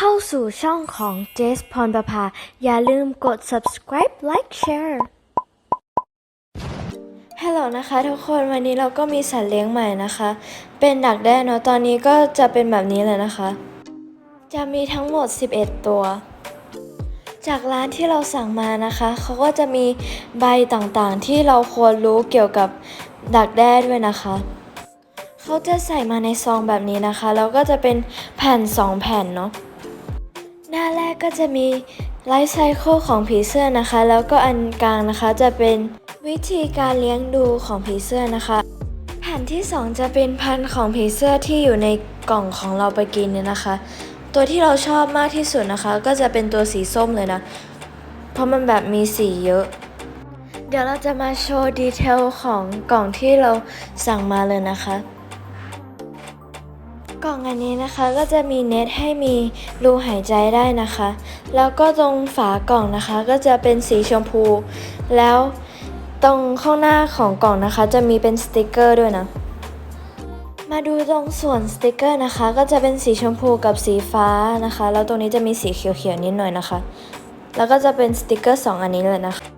เข้าสู่ช่องของเจสพรประภา อย่าลืมกด subscribe like share ฮัลโหลนะคะทุกคนวันนี้เราก็มีสัตว์เลี้ยงใหม่นะคะ เป็นดักแด้เนาะตอนนี้ก็จะเป็นแบบนี้เลยนะคะ จะมีทั้งหมด 11 ตัว จากร้านที่เราสั่งมานะคะ เขาก็จะมีใบต่างๆ ที่เราควรรู้เกี่ยวกับดักแด้ด้วยนะคะเขาจะใส่มาในซองแบบนี้นะคะ แล้วก็จะเป็นแผ่น 2 แผ่นเนาะ น้าแรกก็จะมีไลฟ์ไซเคิลของผีเสื้อนะคะ แล้วก็อันกลางนะคะจะเป็นวิธีการเลี้ยงดูของผีเสื้อนะคะ แผ่นที่ 2 จะเป็นพันธุ์ของผีเสื้อที่อยู่ในกล่องของเราไปกินเนี่ยนะคะ ตัวที่เราชอบมากที่สุดนะคะ ก็จะเป็นตัวสีส้มเลยนะ เพราะมันแบบมีสีเยอะ เดี๋ยวเราจะมาโชว์ดีเทลของกล่องที่เราสั่งมาเลยนะคะ กล่องอันนี้นะคะก็จะมีเน็ตให้มีรูหายใจได้นะคะ แล้วก็ตรงฝากล่องนะคะก็จะเป็นสีชมพู แล้วตรงข้างหน้าของกล่องนะคะ จะมีเป็นสติกเกอร์ด้วยนะ มาดูตรงส่วนสติกเกอร์นะคะ ก็จะเป็นสีชมพูกับสีฟ้านะคะ แล้วตรงนี้จะมีสีเขียวๆนิดหน่อยนะคะ แล้วก็จะเป็นสติกเกอร์สองอันนี้เลยนะคะ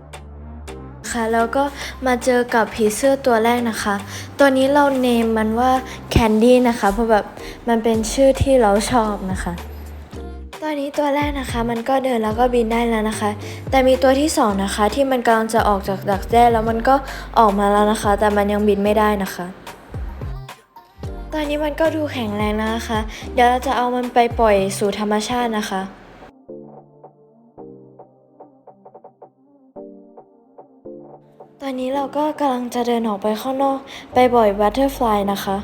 คะ แล้วก็มาเจอกับผีเสื้อตัวแรกนะคะ ตัวนี้เราเนมมันว่าแคนดี้นะคะ เพราะแบบมันเป็นชื่อที่เราชอบนะคะตอนนี้ตัวแรกนะคะมันก็เดินแล้วก็บินได้แล้วนะคะ แต่มีตัวที่สองนะคะที่มันกำลังจะออกจากดักแด้แล้วมันก็ออกมาแล้วนะคะ แต่มันยังบินไม่ได้นะคะ ตอนนี้มันก็ดูแข็งแรงนะคะ เดี๋ยวเราจะเอามันไปปล่อยสู่ธรรมชาตินะคะ วันนี้เราก็กำลังจะเดินออกไปข้างนอก ไปบ่อยบัตเตอร์ฟลายนะคะ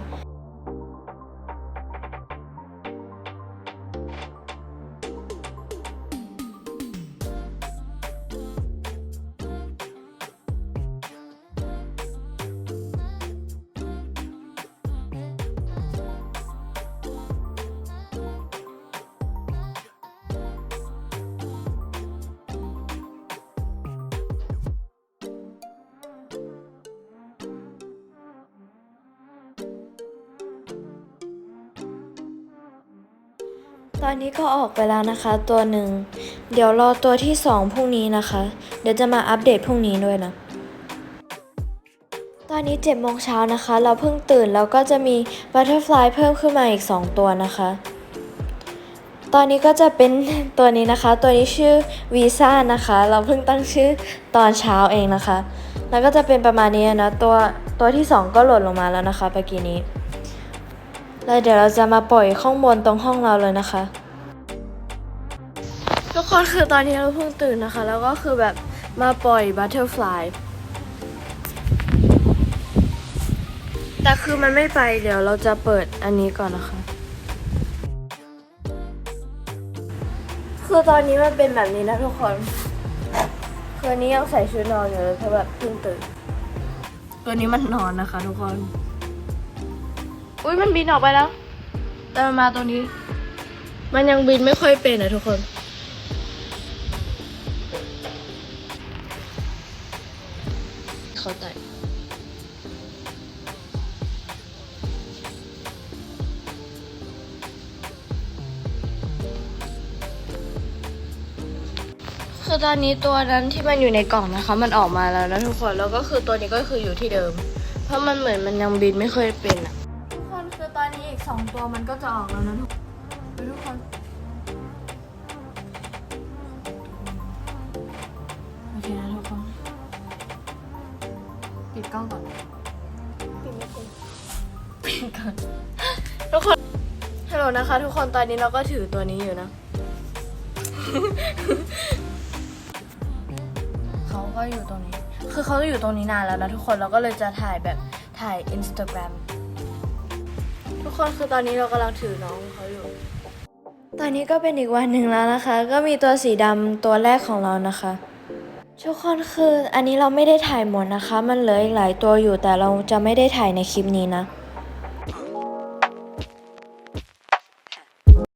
ตอนนี้ก็ออกไปแล้วนะคะ ตัวหนึ่ง เดี๋ยวรอตัวที่สองพรุ่งนี้นะคะ เดี๋ยวจะมาอัปเดตพรุ่งนี้ด้วยนะ ตอนนี้เจ็ดโมงเช้านะคะ เราเพิ่งตื่นแล้วก็จะมีบัตเตอร์ฟลายเพิ่มขึ้นมาอีก 2 ตัวนะคะ ตอนนี้ก็จะเป็นตัวนี้นะคะ ตัวนี้ชื่อวีซ่านะคะ เราเพิ่งตั้งชื่อตอนเช้าเองนะคะ แล้วก็จะเป็นประมาณนี้นะ ตัวตัวที่ 2 ก็หล่นลงมาแล้วนะคะเมื่อกี้นี้ แล้วเดี๋ยวเราจะมาปล่อยข้างบนตรงห้องเราเลยนะคะ ทุกคนคือตอนนี้เราเพิ่งตื่นนะคะ แล้วก็คือแบบมาปล่อยบัตเตอร์ฟลายแต่คือมันไม่ไปเดี๋ยวเราจะเปิดอันนี้ก่อนนะคะ คือตอนนี้มันเป็นแบบนี้นะทุกคนคืออันนี้ยังใส่ชุดนอนอยู่เลยเพราะแบบเพิ่งตื่นตัวนี้มันนอนนะคะ ทุกคน อุ้ยมันบินออกไปแล้ว แต่มันมาตัวนี้ มันยังบินไม่ค่อยเป็นนะทุกคน เข้าใจคือตอนนี้ตัวนั้นที่มันอยู่ในกล่องนะคะ มันออกมาแล้วนะทุกคนแล้วก็คือตัวนี้ก็คืออยู่ที่เดิม เพราะมันเหมือนมันยังบินไม่เคยเป็นอะ สองตัวมันก็จะออกแล้วนะทุกทุกคนโอเคนะทุกคนปิดกล้องก่อนปิดไม่ป็นปิดก่อนทุกคนฮัลโหลนะคะ ทุกคนตอนนี้เราก็ถือตัวนี้อยู่นะเขาก็อยู่ตรงนี้ คือเขาอยู่ตรงนี้นานแล้วนะทุกคนเราก็เลยจะถ่ายแบบถ่าย Instagram ทุก คนคือตอนนี้เรากำลังถือน้องเขาอยู่ ตอนนี้ก็เป็นอีกวันหนึ่งแล้วนะคะ ก็มีตัวสีดำตัวแรกของเรานะคะ ทุกคนคืออันนี้เราไม่ได้ถ่ายหมดนะคะ มันเหลืออีกหลายตัวอยู่แต่เราจะไม่ได้ถ่ายในคลิปนี้นะ